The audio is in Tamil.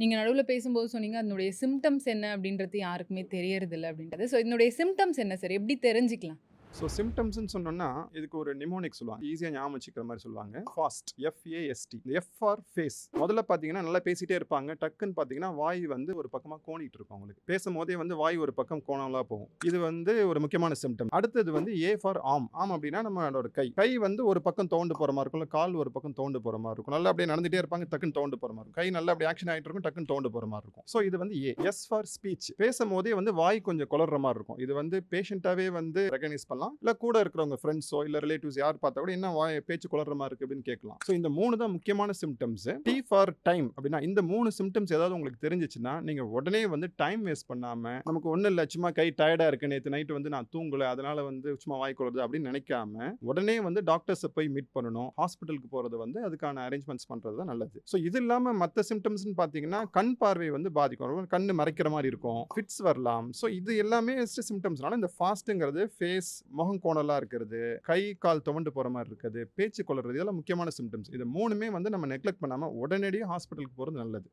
நீங்கள் நடுவில் பேசும்போது சொன்னீங்க, அதனுடைய சிம்டம்ஸ் என்ன அப்படின்றது யாருக்குமே தெரியறதில்ல அப்படின்றது. ஸோ இதனுடைய சிம்டம்ஸ் என்ன சார்? எப்படி தெரிஞ்சுக்கலாம்? ஸோ சிம்டம்ஸ்னு சொன்னோம்னா இதுக்கு ஒரு நிமோனிக் சொல்லுவாங்க. ஈஸியாக ஞாபகம் வச்சுக்கிற மாதிரி சொல்லுவாங்க. Fast F A S T F R face முதல்ல பார்த்தீங்கன்னா நல்லா பேசிகிட்டே இருப்பாங்க. டக்குன்னு பார்த்தீங்கன்னா வாய் வந்து ஒரு பக்கமாக கோணிட்டு இருக்கும் அவங்களுக்கு. பேசும்போதே வந்து வாய் ஒரு பக்கம் கோணம்லாம் போகும். இது வந்து ஒரு முக்கியமான சிம்டம் அடுத்தது வந்து ஏ ஃபார் ஆம் ஆம் அப்படின்னா நம்மளோட கை. கை வந்து ஒரு பக்கம் தோண்டு போகிற மாதிரி இருக்கும் இல்லை கால் ஒரு பக்கம் தோண்டு போகிற மாதிரி இருக்கும். நல்லா அப்படியே நடந்துகிட்டே இருப்பாங்க டக்குன்னு தோண்டு போகிற மாதிரி இருக்கும். கை நல்லா அப்படியே ஆக்ஷன் ஆகிட்டு இருக்கும் டக்குன்னு தோண்டு போகிற மாதிரி இருக்கும். ஸோ இது வந்து ஏ எஸ் ஃபார் ஸ்பீச் பேசும்போதே வந்து வாய் கொஞ்சம் குளர்ற மாதிரி இருக்கும். இது வந்து பேஷண்ட்டாகவே வந்து ரெகனைஸ் பண்ணலாம். இல்லை கூட இருக்கிறவங்க ஃப்ரெண்ட்ஸோ இல்லை ரிலேட்டிவ்ஸ் யார் பார்த்தா கூட என்ன வாய் பேச்சு குளர்ற மாதிரி இருக்கு அப்படின்னு கேட்கலாம். ஸோ இந்த மூணு தான் முக்கியமான சிம்டம்ஸ் டி ஃபார் டைம் அப்படின்னா இந்த மூணு சிம்டம்ஸ் ஏதாவது உங்களுக்கு தெரிஞ்சிச்சுன்னா நீங்கள் உடனே வந்து டைம் வேஸ்ட் பண்ணாமல் நமக்கு ஒன்றும் இல்லை சும்மா கை டயர்டாக இருக்கு நேற்று நைட்டு வந்து நான் தூங்கலை அதனால வந்து சும்மா வாய் குளருது அப்படின்னு நினைக்காம உடனே வந்து டாக்டர்ஸை போய் மீட் பண்ணணும். ஹாஸ்பிட்டலுக்கு போகிறது வந்து அதுக்கான அரேஞ்ச்மெண்ட்ஸ் பண்ணுறது தான் நல்லது. ஸோ இது இல்லாமல் மற்ற சிம்டம்ஸ்னு பார்த்தீங்கன்னா கண் பார்வை வந்து பாதிக்கும். கண் மறைக்கிற மாதிரி இருக்கும். ஃபிட்ஸ் வரலாம். ஸோ இது எல்லாமே சிம்டம்ஸ்னால இந்த ஃபாஸ்ட்டுங்கிறது ஃபேஸ் முகம் கோணலாக இருக்கிறது கை கால் துவண்டு போகிற மாதிரி இருக்குது பேச்சு கொள்றது இதெல்லாம் முக்கியமான சிம்டம்ஸ் இது மூணுமே வந்து நம்ம நெக்லெக்ட் பண்ணாமல் உடனடியாக ஹாஸ்பிட்டலுக்கு போகிறது நல்லது.